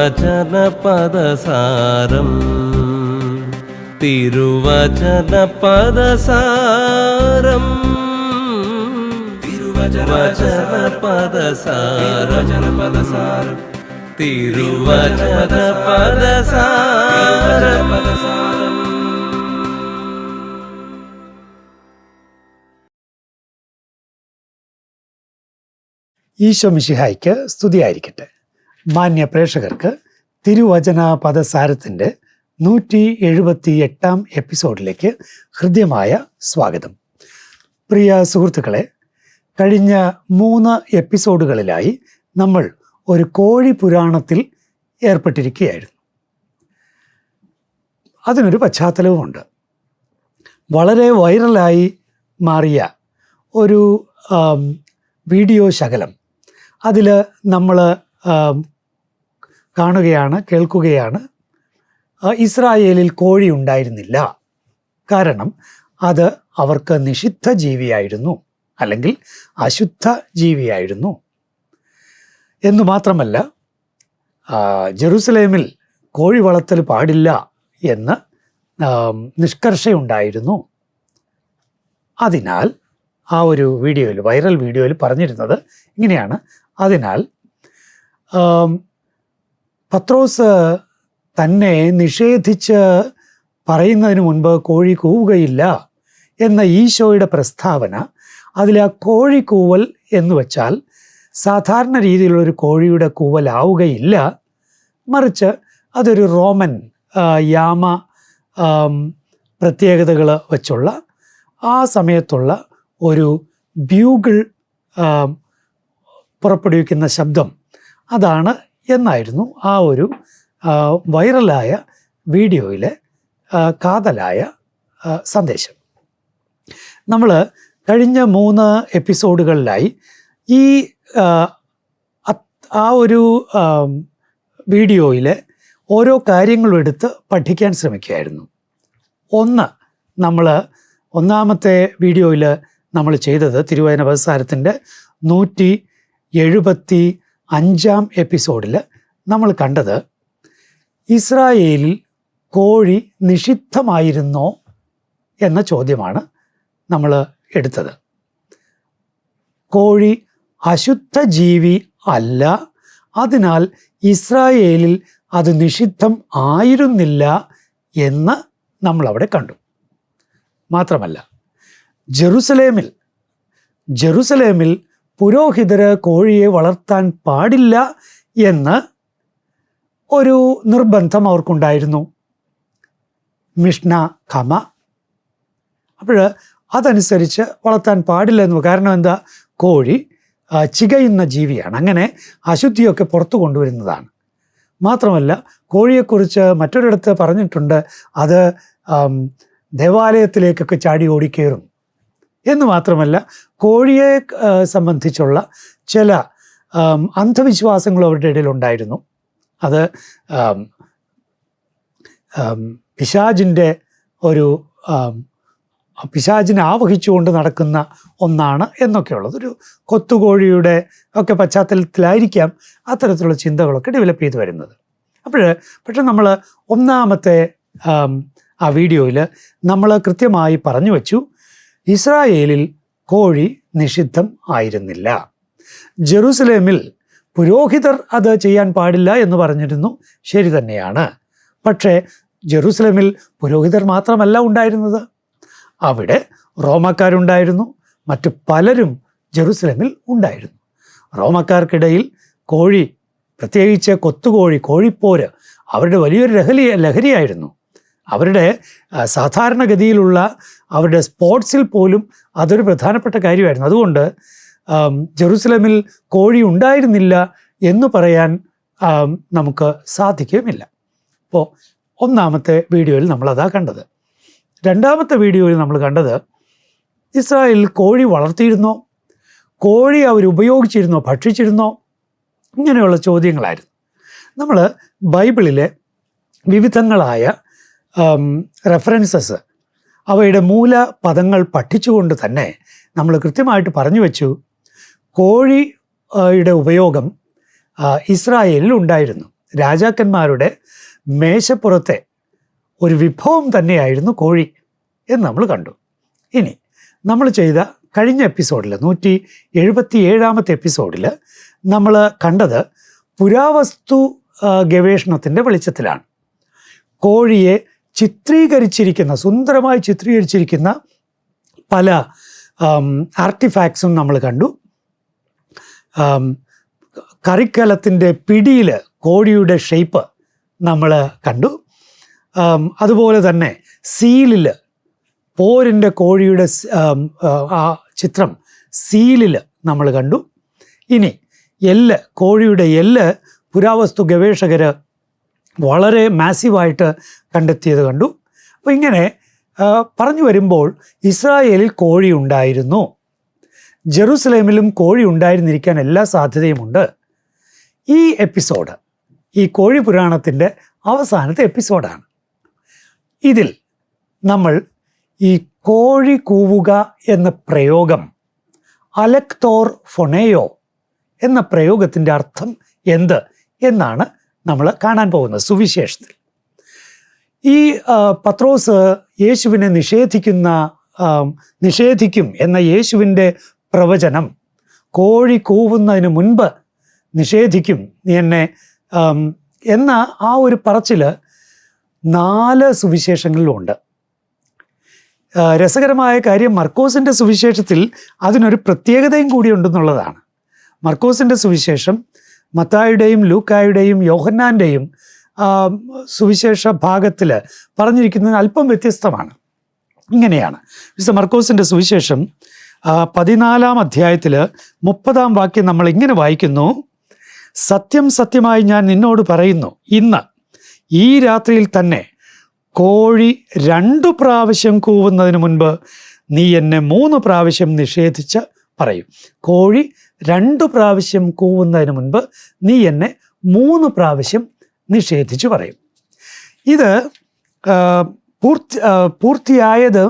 തിരുവചന പദസാരം തിരുവചന പദസാരം തിരുവചന പദസാരം തിരുവചന പദസാരം ഈശോ മിഷിഹായ്ക്ക് സ്തുതിയായിരിക്കട്ടെ. മാന്യ പ്രേക്ഷകർക്ക് തിരുവചന പദസാരത്തിന്റെ നൂറ്റി എഴുപത്തി എട്ടാം എപ്പിസോഡിലേക്ക് ഹൃദ്യമായ സ്വാഗതം. പ്രിയ സുഹൃത്തുക്കളെ കഴിഞ്ഞ മൂന്ന് എപ്പിസോഡുകളിലായി നമ്മൾ ഒരു കോഴി പുരാണത്തിൽ ഏർപ്പെട്ടിരിക്കുകയായിരുന്നു. അതിനൊരു പശ്ചാത്തലവുമുണ്ട്. വളരെ വൈറലായി മാറിയ ഒരു വീഡിയോ ശകലം. അതിൽ നമ്മൾ കാണുകയാണ് കേൾക്കുകയാണ്. ഇസ്രായേലിൽ കോഴി ഉണ്ടായിരുന്നില്ല. കാരണം അത് അവർക്ക് നിഷിദ്ധ ജീവിയായിരുന്നു. അല്ലെങ്കിൽ അശുദ്ധ ജീവിയായിരുന്നു. എന്നു മാത്രമല്ല ജെറുസലേമിൽ കോഴി വളർത്തൽ പാടില്ല എന്ന് നിഷ്കർഷയുണ്ടായിരുന്നു. അതിനാൽ ആ ഒരു വീഡിയോയിൽ വൈറൽ വീഡിയോയിൽ പറഞ്ഞിരുന്നത് ഇങ്ങനെയാണ്. അതിനാൽ പത്രോസ് തന്നെ നിഷേധിച്ച് പറയുന്നതിന് മുൻപ് കോഴി കൂവുകയില്ല എന്ന ഈശോയുടെ പ്രസ്താവന അതിൽ ആ കോഴി കൂവൽ എന്ന് വച്ചാൽ സാധാരണ രീതിയിലുള്ള ഒരു കോഴിയുടെ കൂവലാവുകയില്ല. മറിച്ച് അതൊരു റോമൻ യാമ പ്രത്യേകതകൾ വച്ചുള്ള ആ സമയത്തുള്ള ഒരു ബ്യൂഗിൾ പുറപ്പെടുവിക്കുന്ന ശബ്ദം അതാണ് എന്നായിരുന്നു ആ ഒരു വൈറലായ വീഡിയോയിലെ കാതലായ സന്ദേശം. നമ്മൾ കഴിഞ്ഞ മൂന്ന് എപ്പിസോഡുകളിലായി ഈ ആ, ഒരു വീഡിയോയിലെ ഓരോ കാര്യങ്ങളും എടുത്ത് പഠിക്കാൻ ശ്രമിക്കുകയായിരുന്നു. ഒന്ന് നമ്മൾ ഒന്നാമത്തെ വീഡിയോയിൽ നമ്മൾ ചെയ്തത് തിരുവചന അവസാരത്തിന്റെ നൂറ്റി എഴുപത്തി അഞ്ചാം എപ്പിസോഡിൽ നമ്മൾ കണ്ടത് ഇസ്രായേലിൽ കോഴി നിഷിദ്ധമായിരുന്നോ എന്ന ചോദ്യമാണ് നമ്മൾ എടുത്തത്. കോഴി അശുദ്ധ ജീവി അല്ല അതിനാൽ ഇസ്രായേലിൽ അത് നിഷിദ്ധം ആയിരുന്നില്ല എന്ന് നമ്മളവിടെ കണ്ടു. മാത്രമല്ല ജെറുസലേമിൽ ജെറുസലേമിൽ പുരോഹിതര് കോഴിയെ വളർത്താൻ പാടില്ല എന്ന് ഒരു നിർബന്ധം അവർക്കുണ്ടായിരുന്നു. മിഷ്ണ കമ അപ്പോൾ അതനുസരിച്ച് വളർത്താൻ പാടില്ല എന്ന് കാരണം എന്താ? കോഴി ചികയുന്ന ജീവിയാണ്. അങ്ങനെ അശുദ്ധിയൊക്കെ പുറത്തു കൊണ്ടുവരുന്നതാണ്. മാത്രമല്ല കോഴിയെക്കുറിച്ച് മറ്റൊരിടത്ത് പറഞ്ഞിട്ടുണ്ട്. അത് ദേവാലയത്തിലേക്കൊക്കെ ചാടി ഓടിക്കേറും. എന്ന് മാത്രമല്ല കോഴിയെ സംബന്ധിച്ചുള്ള ചില അന്ധവിശ്വാസങ്ങൾ അവരുടെ ഇടയിൽ ഉണ്ടായിരുന്നു. അത് ആം, ഒരു പിശാചിനെ ആവഹിച്ചുകൊണ്ട് നടക്കുന്ന ഒന്നാണ് എന്നൊക്കെയുള്ളത്. ഒരു കൊത്തുകോഴിയുടെ ഒക്കെ പശ്ചാത്തലത്തിലായിരിക്കാം അത്തരത്തിലുള്ള ചിന്തകളൊക്കെ ഡെവലപ്പ് ചെയ്ത് വരുന്നത്. അപ്പോൾ പക്ഷെ നമ്മൾ ഒന്നാമത്തെ ആ വീഡിയോയിൽ നമ്മൾ കൃത്യമായി പറഞ്ഞു വച്ചു. ഇസ്രായേലിൽ കോഴി നിഷിദ്ധം ആയിരുന്നില്ല. ജെറുസലേമിൽ പുരോഹിതർ അത് ചെയ്യാൻ പാടില്ല എന്ന് പറഞ്ഞിരുന്നു. ശരി തന്നെയാണ്. പക്ഷേ ജെറുസലേമിൽ പുരോഹിതർ മാത്രമല്ല ഉണ്ടായിരുന്നത്. അവിടെ റോമക്കാരുണ്ടായിരുന്നു. മറ്റു പലരും ജെറുസലേമിൽ ഉണ്ടായിരുന്നു. റോമക്കാർക്കിടയിൽ കോഴി പ്രത്യേകിച്ച് കൊത്തുകോഴി കോഴിപ്പോര് അവരുടെ വലിയൊരു ലഹരി ലഹരിയായിരുന്നു. അവരുടെ സാധാരണഗതിയിലുള്ള അവരുടെ സ്പോർട്സിൽ പോലും അതൊരു പ്രധാനപ്പെട്ട കാര്യമായിരുന്നു. അതുകൊണ്ട് ജെറുസലമിൽ കോഴി ഉണ്ടായിരുന്നില്ല എന്ന് പറയാൻ നമുക്ക് സാധിക്കുകയുമില്ല. അപ്പോൾ ഒന്നാമത്തെ വീഡിയോയിൽ നമ്മളതാ കണ്ടത്. രണ്ടാമത്തെ വീഡിയോയിൽ നമ്മൾ കണ്ടത് ഇസ്രായേൽ കോഴി വളർത്തിയിരുന്നോ? കോഴി അവർ ഉപയോഗിച്ചിരുന്നോ? ഭക്ഷിച്ചിരുന്നോ? ഇങ്ങനെയുള്ള ചോദ്യങ്ങളായിരുന്നു. നമ്മൾ ബൈബിളിലെ വിവിധങ്ങളായ റെഫറൻസസ് അവയുടെ മൂല പദങ്ങൾ പഠിച്ചുകൊണ്ട് തന്നെ നമ്മൾ കൃത്യമായിട്ട് പറഞ്ഞു വെച്ചു. കോഴിയുടെ യുടെ ഉപയോഗം ഇസ്രായേലിൽ ഉണ്ടായിരുന്നു. രാജാക്കന്മാരുടെ മേശപ്പുറത്തെ ഒരു വിഭവം തന്നെയായിരുന്നു കോഴി എന്ന് നമ്മൾ കണ്ടു. ഇനി നമ്മൾ ചെയ്ത കഴിഞ്ഞ എപ്പിസോഡിൽ നൂറ്റി എഴുപത്തി ഏഴാമത്തെ എപ്പിസോഡിൽ നമ്മൾ കണ്ടത് പുരാവസ്തു ഗവേഷണത്തിന്റെ വെളിച്ചത്തിലാണ്. കോഴിയെ ചിത്രീകരിച്ചിരിക്കുന്ന സുന്ദരമായി ചിത്രീകരിച്ചിരിക്കുന്ന പല ആർട്ടിഫാക്ട്സും നമ്മൾ കണ്ടു. കറിക്കലത്തിന്റെ പിടിയിൽ കോഴിയുടെ ഷേപ്പ് നമ്മൾ കണ്ടു. അതുപോലെ തന്നെ സീലിൽ പോരിന്റെ കോഴിയുടെ ആ ചിത്രം സീലിൽ നമ്മൾ കണ്ടു. ഇനി എല്ല് കോഴിയുടെ എല്ല് പുരാവസ്തു ഗവേഷകർ വളരെ മാസീവായിട്ട് കണ്ടെത്തിയത് കണ്ടു. അപ്പോൾ ഇങ്ങനെ പറഞ്ഞു വരുമ്പോൾ ഇസ്രായേലിൽ കോഴി ഉണ്ടായിരുന്നു ജെറുസലേമിലും കോഴി ഉണ്ടായിരുന്നിരിക്കാൻ എല്ലാ സാധ്യതയുമുണ്ട്. ഈ എപ്പിസോഡ് ഈ കോഴി പുരാണത്തിന്റെ അവസാനത്തെ എപ്പിസോഡാണ് ഇതിൽ നമ്മൾ ഈ കോഴി കൂവുക എന്ന പ്രയോഗം അലക്തോർ ഫൊണേയോ എന്ന പ്രയോഗത്തിന്റെ അർത്ഥം എന്ത് എന്നാണ് നമ്മൾ കാണാൻ പോകുന്നത് സുവിശേഷത്തിൽ. ഈ പത്രോസ് യേശുവിനെ നിഷേധിക്കുന്ന നിഷേധിക്കും എന്ന യേശുവിന്റെ പ്രവചനം കോഴി കൂവുന്നതിന് മുൻപ് നിഷേധിക്കും എന്നെ എന്ന ആ ഒരു പറച്ചിൽ നാല് സുവിശേഷങ്ങളിലുണ്ട്. ഉണ്ട് രസകരമായ കാര്യം മർക്കോസിന്റെ സുവിശേഷത്തിൽ അതിനൊരു പ്രത്യേകതയും കൂടി ഉണ്ടെന്നുള്ളതാണ്. മർക്കോസിന്റെ സുവിശേഷം മത്തായുടെയും ലൂക്കായുടെയും യോഹന്നാന്റെയും സുവിശേഷ ഭാഗത്തിൽ പറഞ്ഞിരിക്കുന്നത് അല്പം വ്യത്യസ്തമാണ്. ഇങ്ങനെയാണ്. മിസ്റ്റർ മർക്കോസിന്റെ സുവിശേഷം പതിനാലാം അധ്യായത്തിൽ മുപ്പതാം വാക്യം നമ്മൾ ഇങ്ങനെ വായിക്കുന്നു. സത്യം സത്യമായി ഞാൻ നിന്നോട് പറയുന്നു. ഇന്ന് ഈ രാത്രിയിൽ തന്നെ കോഴി രണ്ടു പ്രാവശ്യം കൂവുന്നതിന് മുൻപ് നീ എന്നെ മൂന്ന് പ്രാവശ്യം നിഷേധിച്ച് പറയും. കോഴി രണ്ടു പ്രാവശ്യം കൂവുന്നതിന് മുൻപ് നീ എന്നെ മൂന്ന് പ്രാവശ്യം നിഷേധിച്ചു പറയും. ഇത് പൂർത്തി പൂർത്തിയായത്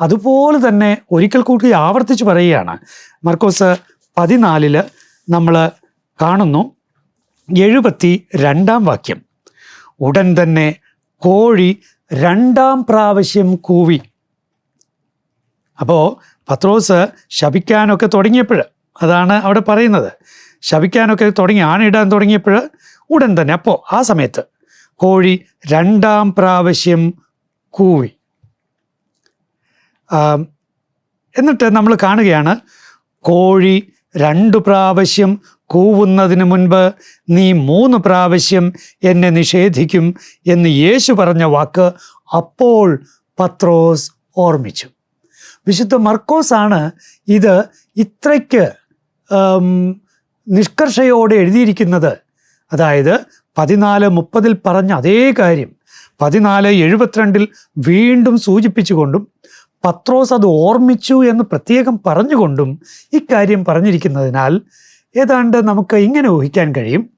അതുപോലെ തന്നെ ഒരിക്കൽ കൂടി ആവർത്തിച്ച് പറയുകയാണ്. മർക്കോസ് പതിനാലിൽ നമ്മൾ കാണുന്നു. എഴുപത്തി രണ്ടാം വാക്യം. ഉടൻ തന്നെ കോഴി രണ്ടാം പ്രാവശ്യം കൂവി. അപ്പോൾ പത്രോസ് ശപിക്കാനൊക്കെ തുടങ്ങിയപ്പോൾ അതാണ് അവിടെ പറയുന്നത്. ശപിക്കാനൊക്കെ തുടങ്ങി ആണിടാൻ തുടങ്ങിയപ്പോൾ ഉടൻ തന്നെ അപ്പോൾ ആ സമയത്ത് കോഴി രണ്ടാം പ്രാവശ്യം കൂവി. എന്നിട്ട് നമ്മൾ കാണുകയാണ് കോഴി രണ്ടു പ്രാവശ്യം കൂവുന്നതിന് മുൻപ് നീ മൂന്ന് പ്രാവശ്യം എന്നെ നിഷേധിക്കും എന്ന് യേശു പറഞ്ഞ വാക്ക് അപ്പോൾ പത്രോസ് ഓർമ്മിച്ചു. വിശുദ്ധ മർക്കോസാണ് ഇത് ഇത്രയ്ക്ക് നിഷ്കർഷയോടെ എഴുതിയിരിക്കുന്നത്. അതായത് പതിനാല് മുപ്പതിൽ പറഞ്ഞ അതേ കാര്യം. പതിനാല് എഴുപത്തിരണ്ടിൽ വീണ്ടും സൂചിപ്പിച്ചുകൊണ്ടും പത്രോസ് അത് ഓർമ്മിച്ചു എന്ന് പ്രത്യേകം പറഞ്ഞുകൊണ്ടും ഇക്കാര്യം പറഞ്ഞിരിക്കുന്നതിനാൽ ഏതാണ്ട് നമുക്ക് ഇങ്ങനെ ഊഹിക്കാൻ കഴിയും.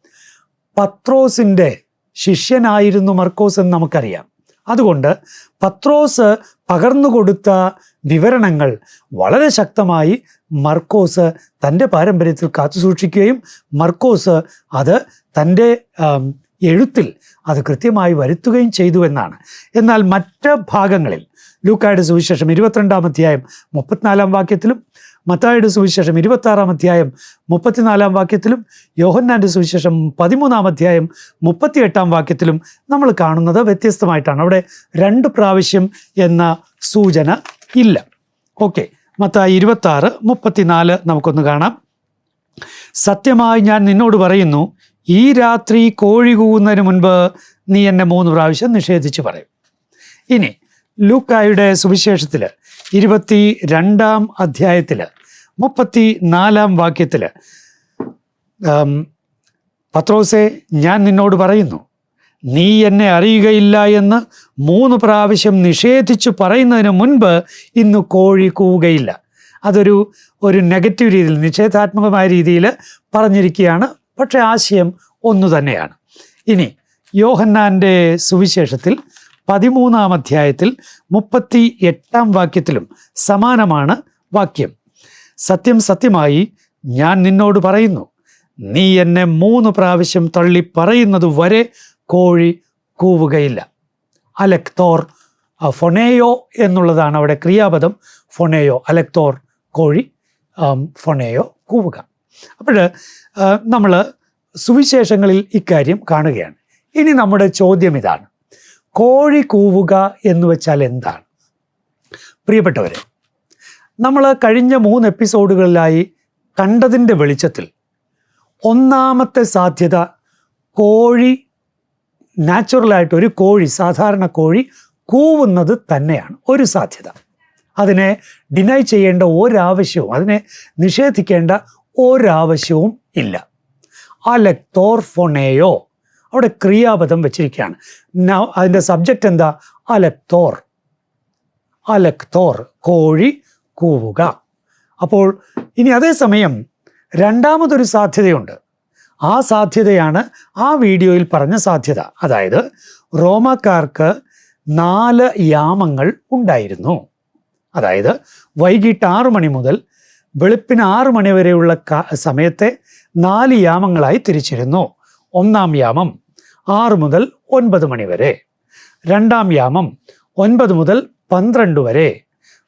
പത്രോസിന്റെ ശിഷ്യനായിരുന്നു മർക്കോസ് എന്ന് നമുക്കറിയാം. അതുകൊണ്ട് പത്രോസ് പകർന്നു കൊടുത്ത വിവരണങ്ങൾ വളരെ ശക്തമായി മർക്കോസ് തന്റെ പാരമ്പര്യത്തിൽ കാത്തു സൂക്ഷിക്കുകയും മർക്കോസ് അത് തന്റെ എഴുത്തിൽ അത് കൃത്യമായി വരുത്തുകയും ചെയ്തു എന്നാണ്. എന്നാൽ മറ്റ് ഭാഗങ്ങളിൽ ലൂക്കായുടെ സുവിശേഷം ഇരുപത്തിരണ്ടാം അധ്യായം മുപ്പത്തിനാലാം വാക്യത്തിലും മത്തായുടെ സുവിശേഷം ഇരുപത്താറാം അധ്യായം മുപ്പത്തിനാലാം വാക്യത്തിലും യോഹന്നാന്റെ സുവിശേഷം പതിമൂന്നാം അധ്യായം മുപ്പത്തിയെട്ടാം വാക്യത്തിലും നമ്മൾ കാണുന്നത് വ്യത്യസ്തമായിട്ടാണ്. അവിടെ രണ്ട് പ്രാവശ്യം എന്ന സൂചന ഇല്ല. ഓക്കെ. മത്തായി ഇരുപത്താറ് മുപ്പത്തിനാല് നമുക്കൊന്ന് കാണാം. സത്യമായി ഞാൻ നിന്നോട് പറയുന്നു ഈ രാത്രി കോഴി കൂവുന്നതിന് മുൻപ് നീ എന്നെ മൂന്ന് പ്രാവശ്യം നിഷേധിച്ച് പറയും. ഇനി ലൂക്കായുടെ സുവിശേഷത്തിൽ ഇരുപത്തി രണ്ടാം അധ്യായത്തിൽ മുപ്പത്തി നാലാം വാക്യത്തിൽ പത്രോസെ ഞാൻ നിന്നോട് പറയുന്നു നീ എന്നെ അറിയുകയില്ല എന്ന് മൂന്ന് പ്രാവശ്യം നിഷേധിച്ചു പറയുന്നതിന് മുൻപ് ഇന്ന് കോഴി കൂവുകയില്ല. അതൊരു ഒരു നെഗറ്റീവ് രീതിയിൽ നിഷേധാത്മകമായ രീതിയിൽ പറഞ്ഞിരിക്കുകയാണ്. പക്ഷേ ആശയം ഒന്നു തന്നെയാണ്. ഇനി യോഹന്നാന്റെ സുവിശേഷത്തിൽ പതിമൂന്നാം അധ്യായത്തിൽ മുപ്പത്തി എട്ടാം വാക്യത്തിലും സമാനമാണ് വാക്യം. സത്യം സത്യമായി ഞാൻ നിന്നോട് പറയുന്നു. നീ എന്നെ മൂന്ന് പ്രാവശ്യം തള്ളി പറയുന്നത് വരെ കോഴി കൂവുകയില്ല. അലക്തോർ ഫൊണേയോ എന്നുള്ളതാണ് അവിടെ ക്രിയാപദം. ഫൊണേയോ അലക്തോർ കോഴി ഫൊണേയോ കൂവുക. അപ്പോൾ നമ്മൾ സുവിശേഷങ്ങളിൽ ഇക്കാര്യം കാണുകയാണ്. ഇനി നമ്മുടെ ചോദ്യം ഇതാണ്. കോഴി കൂവുക എന്ന് വെച്ചാൽ എന്താണ്? പ്രിയപ്പെട്ടവരെ നമ്മൾ കഴിഞ്ഞ മൂന്ന് എപ്പിസോഡുകളിലായി കണ്ടതിന്റെ വെളിച്ചത്തിൽ ഒന്നാമത്തെ സാധ്യത കോഴി നാച്ചുറലായിട്ട് ഒരു കോഴി സാധാരണ കോഴി കൂവുന്നത് തന്നെയാണ്. ഒരു സാധ്യത. അതിനെ ഡിനൈ ചെയ്യേണ്ട ഒരാവശ്യവും അതിനെ നിഷേധിക്കേണ്ട ഒരാവശ്യവും ഇല്ല. അലക്തോർ ഫൊണേയോ അവിടെ ക്രിയാപദം വെച്ചിരിക്കുകയാണ്. അതിന്റെ സബ്ജക്റ്റ് എന്താ? അലക്തോർ. അലക്തോർ കോഴി കൂവുക. അപ്പോൾ ഇനി അതേസമയം രണ്ടാമതൊരു സാധ്യതയുണ്ട്. ആ സാധ്യതയാണ് ആ വീഡിയോയിൽ പറഞ്ഞ സാധ്യത. അതായത് റോമക്കാർക്ക് നാല് യാമങ്ങൾ ഉണ്ടായിരുന്നു. അതായത് വൈകിട്ട് ആറു മണി മുതൽ വെളുപ്പിന് ആറു മണി വരെയുള്ള സമയത്തെ നാല് യാമങ്ങളായി തിരിച്ചിരുന്നു. ഒന്നാം യാമം ആറ് മുതൽ ഒൻപത് മണി വരെ. രണ്ടാം യാമം ഒൻപത് മുതൽ പന്ത്രണ്ട് വരെ.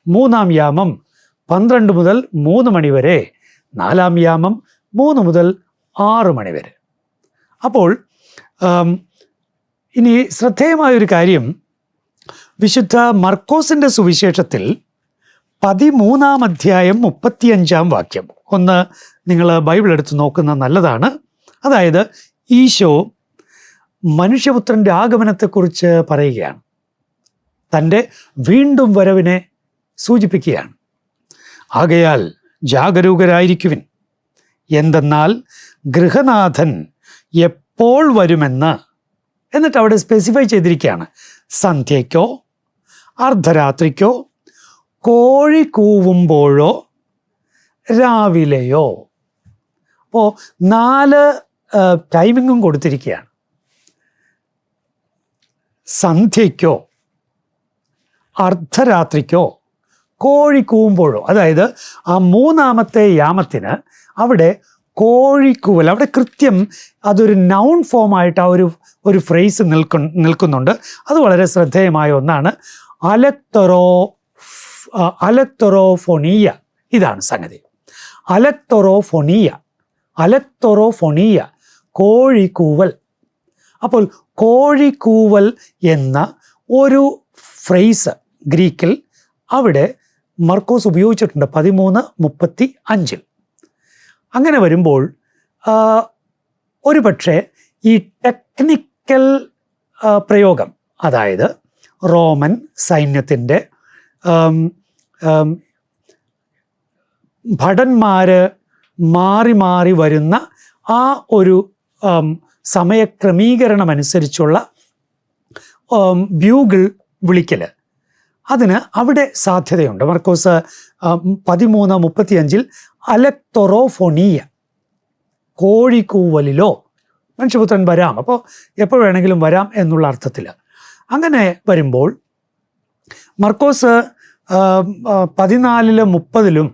മൂന്നാം യാമം പന്ത്രണ്ട് മുതൽ മൂന്ന് മണി വരെ. നാലാം യാമം മൂന്ന് മുതൽ ആറ് മണിവരെ. അപ്പോൾ ഇനി ശ്രദ്ധേയമായൊരു കാര്യം. വിശുദ്ധ മർക്കോസിന്റെ സുവിശേഷത്തിൽ പതിമൂന്നാം അധ്യായം മുപ്പത്തിയഞ്ചാം വാക്യം. ഒന്ന് നിങ്ങൾ ബൈബിൾ എടുത്ത് നോക്കുന്ന നല്ലതാണ്. അതായത് ഈശോ മനുഷ്യപുത്രന്റെ ആഗമനത്തെക്കുറിച്ച് പറയുകയാണ്. തന്റെ വീണ്ടും വരവിനെ സൂചിപ്പിക്കുകയാണ്. ആകയാൽ ജാഗരൂകരായിരിക്കുവിൻ. എന്തെന്നാൽ ഗൃഹനാഥൻ എപ്പോൾ വരുമെന്ന് എന്നിട്ട് അവിടെ സ്പെസിഫൈ ചെയ്തിരിക്കുകയാണ്. സന്ധ്യയ്ക്കോ അർദ്ധരാത്രിക്കോ കോഴി കൂവുമ്പോഴോ രാവിലെയോ. അപ്പോൾ നാല് ടൈമിങ്ങും കൊടുത്തിരിക്കുകയാണ്. സന്ധ്യയ്ക്കോ അർദ്ധരാത്രിക്കോ കോഴി കൂവുമ്പോഴോ. അതായത് ആ മൂന്നാമത്തെ യാമത്തിന് അവിടെ കോഴിക്കൂവൽ. അവിടെ കൃത്യം അതൊരു നൗൺ ഫോമായിട്ട് ആ ഒരു ഒരു ഫ്രേസ് നിൽക്കു നിൽക്കുന്നുണ്ട്. അത് വളരെ ശ്രദ്ധേയമായ ഒന്നാണ്. അലക്തൊറോ അലക്തൊറോഫൊണീയ. ഇതാണ് സംഗതി. അലക്തൊറോഫൊണീയ. അലക്തൊറോഫൊണീയ. കോഴിക്കൂവൽ. അപ്പോൾ കോഴിക്കൂവൽ എന്ന ഒരു ഫ്രേസ് ഗ്രീക്കിൽ അവിടെ മർക്കോസ് ഉപയോഗിച്ചിട്ടുണ്ട് പതിമൂന്ന് മുപ്പത്തി അഞ്ചിൽ. അങ്ങനെ വരുമ്പോൾ ഒരു പക്ഷേ ഈ ടെക്നിക്കൽ പ്രയോഗം അതായത് റോമൻ സൈന്യത്തിന്റെ ആം, മാറി മാറി വരുന്ന ആ ഒരു സമയക്രമീകരണം അനുസരിച്ചുള്ള ബ്യൂഗിൾ വിളിക്കൽ അതിന് അവിടെ സാധ്യതയുണ്ട്. മർക്കോസ് പതിമൂന്ന് മുപ്പത്തിയഞ്ചിൽ അലക്തൊറോഫൊണീയ കോഴിക്കൂവലിലോ മനുഷ്യപുത്രൻ വരാം. അപ്പോൾ എപ്പോൾ വേണമെങ്കിലും വരാം എന്നുള്ള അർത്ഥത്തിൽ. അങ്ങനെ വരുമ്പോൾ മർക്കോസ് പതിനാലിൽ മുപ്പതിലും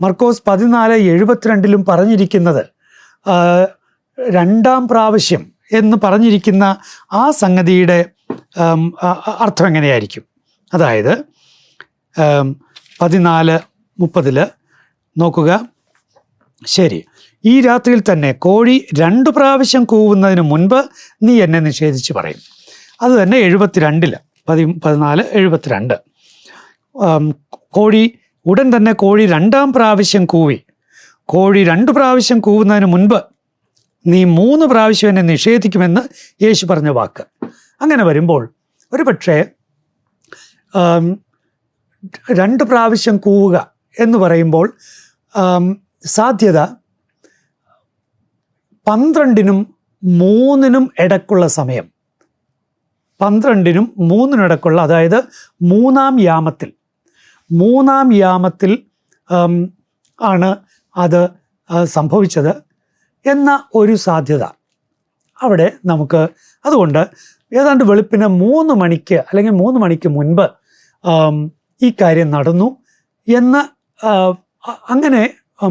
മർക്കോസ് പതിനാല് എഴുപത്തിരണ്ടിലും പറഞ്ഞിരിക്കുന്നത് രണ്ടാം പ്രാവശ്യം എന്ന് പറഞ്ഞിരിക്കുന്ന ആ സംഗതിയുടെ അർത്ഥം എങ്ങനെയായിരിക്കും? അതായത് പതിനാല് മുപ്പതിൽ നോക്കുക. ശരി. ഈ രാത്രിയിൽ തന്നെ കോഴി രണ്ട് പ്രാവശ്യം കൂവുന്നതിന് മുൻപ് നീ എന്നെ നിഷേധിച്ച് പറയും. അത് തന്നെ എഴുപത്തിരണ്ടിൽ. പതി പതിനാല് എഴുപത്തിരണ്ട്. കോഴി ഉടൻ തന്നെ കോഴി രണ്ടാം പ്രാവശ്യം കൂവി. കോഴി രണ്ട് പ്രാവശ്യം കൂവുന്നതിന് മുൻപ് നീ മൂന്ന് പ്രാവശ്യം എന്നെ നിഷേധിക്കുമെന്ന് യേശു പറഞ്ഞ വാക്ക്. അങ്ങനെ വരുമ്പോൾ ഒരു പക്ഷേ രണ്ട് പ്രാവശ്യം കൂവുക എന്ന് പറയുമ്പോൾ സാധ്യത പന്ത്രണ്ടിനും മൂന്നിനും ഇടക്കുള്ള സമയം. പന്ത്രണ്ടിനും മൂന്നിനും ഇടക്കുള്ള അതായത് മൂന്നാം യാമത്തിൽ. മൂന്നാം യാമത്തിൽ ആണ് അത് സംഭവിച്ചത് എന്ന ഒരു സാധ്യത. അവിടെ നമുക്ക് അതുകൊണ്ട് ഏതാണ്ട് വെളുപ്പിന് മൂന്ന് മണിക്ക് അല്ലെങ്കിൽ മൂന്ന് മണിക്ക് മുൻപ് ഈ കാര്യം നടന്നു എന്ന് അങ്ങനെ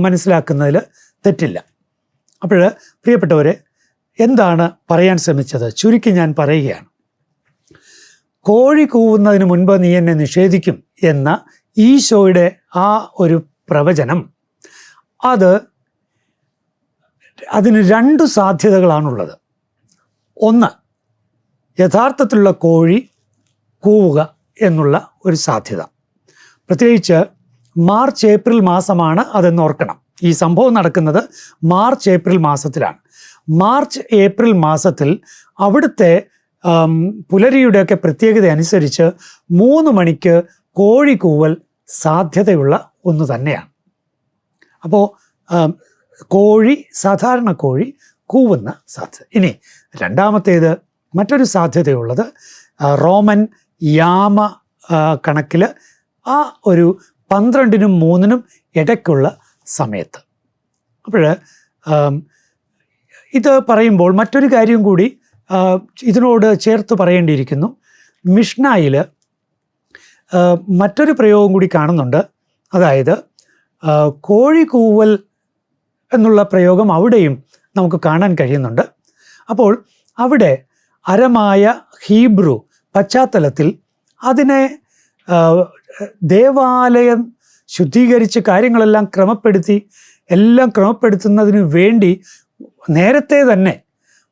മനസ്സിലാക്കുന്നതിൽ തെറ്റില്ല. അപ്പോൾ പ്രിയപ്പെട്ടവരെ എന്താണ് പറയാൻ ശ്രമിച്ചത്? ചുരുക്കി ഞാൻ പറയുകയാണ്. കോഴി കൂവുന്നതിന് മുൻപ് നീ എന്നെ നിഷേധിക്കും എന്ന ഈശോയുടെ ആ ഒരു പ്രവചനം അത് അതിന് രണ്ട് സാധ്യതകളാണുള്ളത്. ഒന്ന് യഥാർത്ഥത്തിലുള്ള കോഴി കൂവുക എന്നുള്ള ഒരു സാധ്യത. പ്രത്യേകിച്ച് മാർച്ച് ഏപ്രിൽ മാസമാണ് അതെന്ന് ഓർക്കണം. ഈ സംഭവം നടക്കുന്നത് മാർച്ച് ഏപ്രിൽ മാസത്തിലാണ്. മാർച്ച് ഏപ്രിൽ മാസത്തിൽ അവിടുത്തെ പുലരിയുടെ പുലരിയുടെയൊക്കെ പ്രത്യേകത അനുസരിച്ച് മൂന്ന് മണിക്ക് കോഴി കൂവൽ സാധ്യതയുള്ള ഒന്ന് തന്നെയാണ്. അപ്പോൾ കോഴി സാധാരണ കോഴി കൂവുന്ന സാധ്യത. ഇനി രണ്ടാമത്തേത് മറ്റൊരു സാധ്യതയുള്ളത് റോമൻ യാമ കണക്കിൽ ആ ഒരു പന്ത്രണ്ടിനും മൂന്നിനും ഇടയ്ക്കുള്ള സമയത്ത്. അപ്പോൾ ഇത് പറയുമ്പോൾ മറ്റൊരു കാര്യം കൂടി ഇതിനോട് ചേർത്ത് പറയേണ്ടിയിരിക്കുന്നു. മിഷ്നായിൽ മറ്റൊരു പ്രയോഗം കൂടി കാണുന്നുണ്ട്. അതായത് കോഴി കൂവൽ എന്നുള്ള പ്രയോഗം അവിടെയും നമുക്ക് കാണാൻ കഴിയുന്നുണ്ട്. അപ്പോൾ അവിടെ അരമായ ഹീബ്രു പശ്ചാത്തലത്തിൽ അതിനെ ദേവാലയം ശുദ്ധീകരിച്ച് കാര്യങ്ങളെല്ലാം ക്രമപ്പെടുത്തി എല്ലാം ക്രമപ്പെടുത്തുന്നതിന് വേണ്ടി നേരത്തെ തന്നെ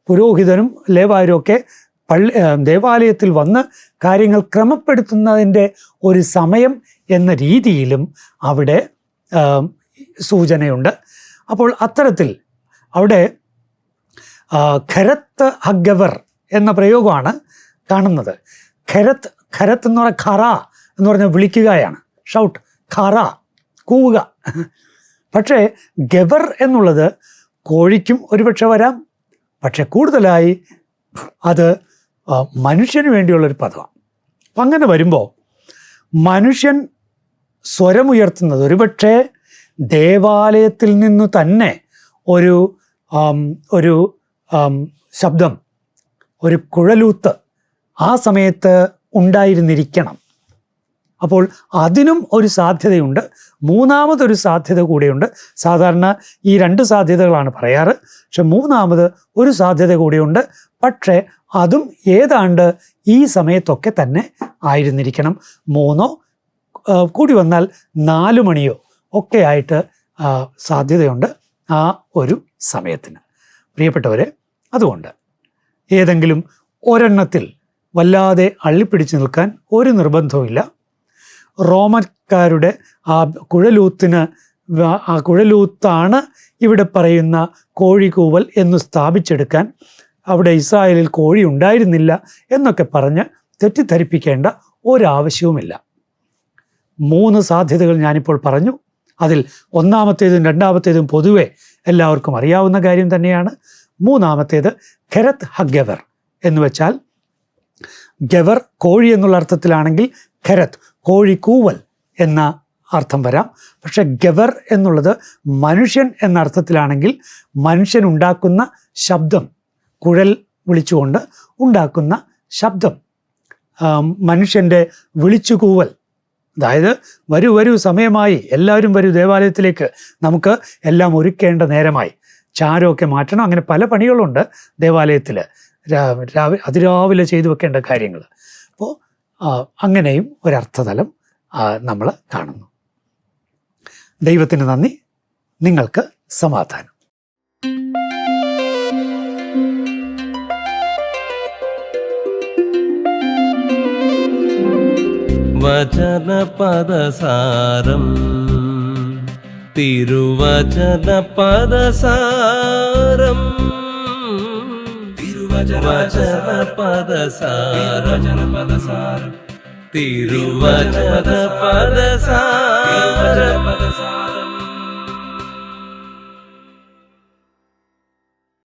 പുരോഹിതനും ലേവാരും ഒക്കെ പള്ളി ദേവാലയത്തിൽ വന്ന് കാര്യങ്ങൾ ക്രമപ്പെടുത്തുന്നതിന്റെ ഒരു സമയം എന്ന രീതിയിലും അവിടെ സൂചനയുണ്ട്. അപ്പോൾ അത്തരത്തിൽ അവിടെ ഖരത്ത് ഹഗവർ എന്ന പ്രയോഗമാണ് കാണുന്നത്. ഖരത്ത് ഖരത്ത് എന്ന് പറഞ്ഞാൽ ഖറ എന്ന് പറഞ്ഞാൽ വിളിക്കുകയാണ്. ഷൗട്ട് ഖറ കൂവുക. പക്ഷേ ഗവർ എന്നുള്ളത് കോഴിക്കും ഒരുപക്ഷെ വരാം പക്ഷെ കൂടുതലായി അത് മനുഷ്യന് വേണ്ടിയുള്ളൊരു പദമാണ് അപ്പം അങ്ങനെ വരുമ്പോൾ മനുഷ്യൻ സ്വരമുയർത്തുന്നത് ഒരുപക്ഷെ ദേവാലയത്തിൽ നിന്ന് തന്നെ ഒരു ഒരു ശബ്ദം ഒരു കുഴലൂത്ത് ആ സമയത്ത് ഉണ്ടായിരുന്നിരിക്കണം. അപ്പോൾ അതിനും ഒരു സാധ്യതയുണ്ട്. മൂന്നാമതൊരു സാധ്യത കൂടിയുണ്ട്. സാധാരണ ഈ രണ്ട് സാധ്യതകളാണ് പറയാറ്. പക്ഷെ മൂന്നാമത് ഒരു സാധ്യത കൂടിയുണ്ട്. പക്ഷേ അതും ഏതാണ്ട് ഈ സമയത്തൊക്കെ തന്നെ ആയിരുന്നിരിക്കണം. മൂന്നോ കൂടി വന്നാൽ നാല് മണിയോ ഒക്കെ ആയിട്ട് സാധ്യതയുണ്ട് ആ ഒരു സമയത്തിന്. പ്രിയപ്പെട്ടവരെ അതുകൊണ്ട് ഏതെങ്കിലും ഒരെണ്ണത്തിൽ വല്ലാതെ അള്ളിപ്പിടിച്ച് നിൽക്കാൻ ഒരു നിർബന്ധവുമില്ല. റോമക്കാരുടെ ആ കുഴലൂത്തിന് ആ കുഴലൂത്താണ് ഇവിടെ പറയുന്ന കോഴിക്കൂവൽ എന്ന് സ്ഥാപിച്ചെടുക്കാൻ അവിടെ ഇസ്രായേലിൽ കോഴി ഉണ്ടായിരുന്നില്ല എന്നൊക്കെ പറഞ്ഞ് തെറ്റിദ്ധരിപ്പിക്കേണ്ട ഒരാവശ്യവുമില്ല. മൂന്ന് സാധ്യതകൾ ഞാനിപ്പോൾ പറഞ്ഞു. അതിൽ ഒന്നാമത്തേതും രണ്ടാമത്തേതും പൊതുവെ എല്ലാവർക്കും അറിയാവുന്ന കാര്യം തന്നെയാണ്. മൂന്നാമത്തേത് ഖെരത് ഹഗവർ എന്ന് വെച്ചാൽ ഗവർ കോഴി എന്നുള്ള അർത്ഥത്തിലാണെങ്കിൽ ഖരത് കോഴി കൂവൽ എന്ന അർത്ഥം വരാം. പക്ഷെ ഗവർ എന്നുള്ളത് മനുഷ്യൻ എന്ന അർത്ഥത്തിലാണെങ്കിൽ മനുഷ്യൻ ഉണ്ടാക്കുന്ന ശബ്ദം കുഴൽ വിളിച്ചുകൊണ്ട് ഉണ്ടാക്കുന്ന ശബ്ദം മനുഷ്യന്റെ വിളിച്ചുകൂവൽ. അതായത് വരൂ വരൂ സമയമായി എല്ലാവരും വരൂ ദേവാലയത്തിലേക്ക് നമുക്ക് എല്ലാം ഒരുക്കേണ്ട നേരമായി. ചാരമൊക്കെ മാറ്റണം. അങ്ങനെ പല പണികളുണ്ട് ദേവാലയത്തിൽ രാവിലെ അതിരാവിലെ ചെയ്തു വെക്കേണ്ട കാര്യങ്ങൾ. അപ്പോൾ അങ്ങനെയും ഒരർത്ഥതലം നമ്മൾ കാണുന്നു. ദൈവത്തിന് നന്ദി. നിങ്ങൾക്ക് സമാധാനം. വചനപദസാരം തിരുവചനപദസാരം. తిరువచన పద సారజన పద సార తిరువచన పద సార పద సార